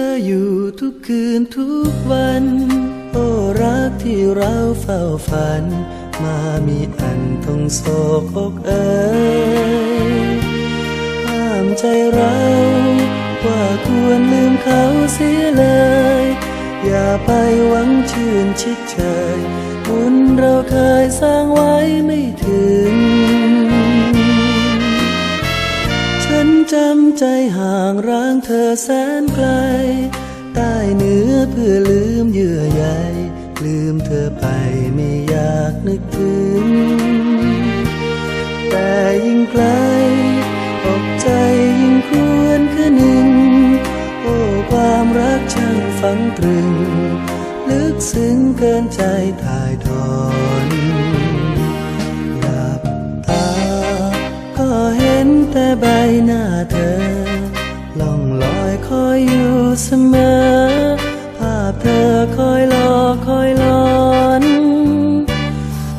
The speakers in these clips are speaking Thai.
เธออยู่ทุกคืนทุกวัน โอ้รักที่เราเฝ้าฝัน มามีอันต้องโศกอกเอ่ยห้ามใจเรา ว่าควรลืมเขาเสียเลย อย่าไปหวังชื่นชิดเชยบุญเราเคยสร้างไว้ไม่ถึง จำใจห่างร้างเธอแสนไกล ใต้เนื้อเพื่อลืมเยื่อใยลืมเธอไปไม่อยากนึกถึง แต่ยิ่งไกลอกใจยิ่งควรคือหนึ่ง โอ้ความรักช่างฝังตรึง ลึกซึ้งเกินใจถ่ายทอ หน้าเธอล่องลอยคอยอยู่เสมอ ภาพเธอคอยหลอกคอยหลอน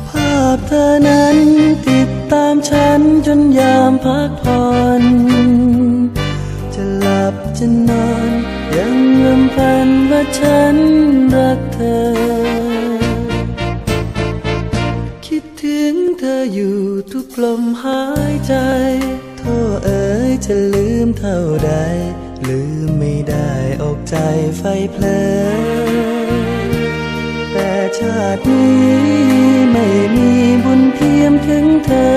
ภาพเธอนั้นติดตามฉันจนยามพักผ่อนจะหลับจะนอน ยังรำพันว่าฉันรักเธอ คิดถึงเธออยู่ทุกลมหายใจโทษเอ จะลืมเท่าใด ลืมไม่ได้อกใจไฟเพลินแต่ชาตินี้ไม่มีบุญเทียมถึงเธอ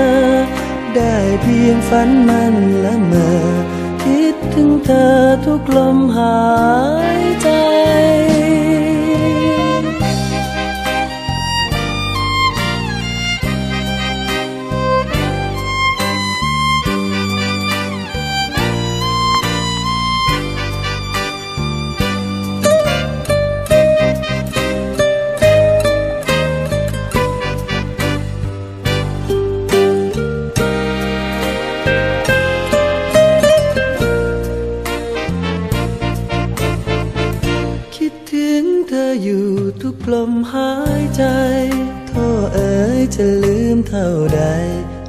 ได้เพียงฝันมันละเมอ คิดถึงเธอทุกลมหาย ออยู่ทุกลมหายใจโทษเอ๋ยจะลืมเท่าใด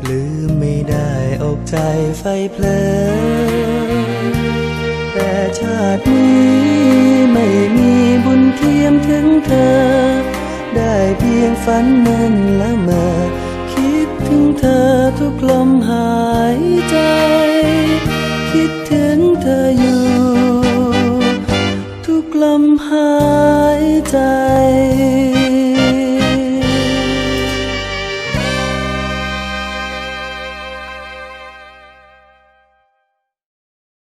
ลืมไม่ได้อกใจไฟเพลอแต่ชาตินี้ไม่มีบุญเทียมถึงเธอ ได้เพียงฝันนั้นละเมอคิดถึงเธอทุกลมหายใจ คิดถึงเธออยู่ ทุกลมหาย ใจ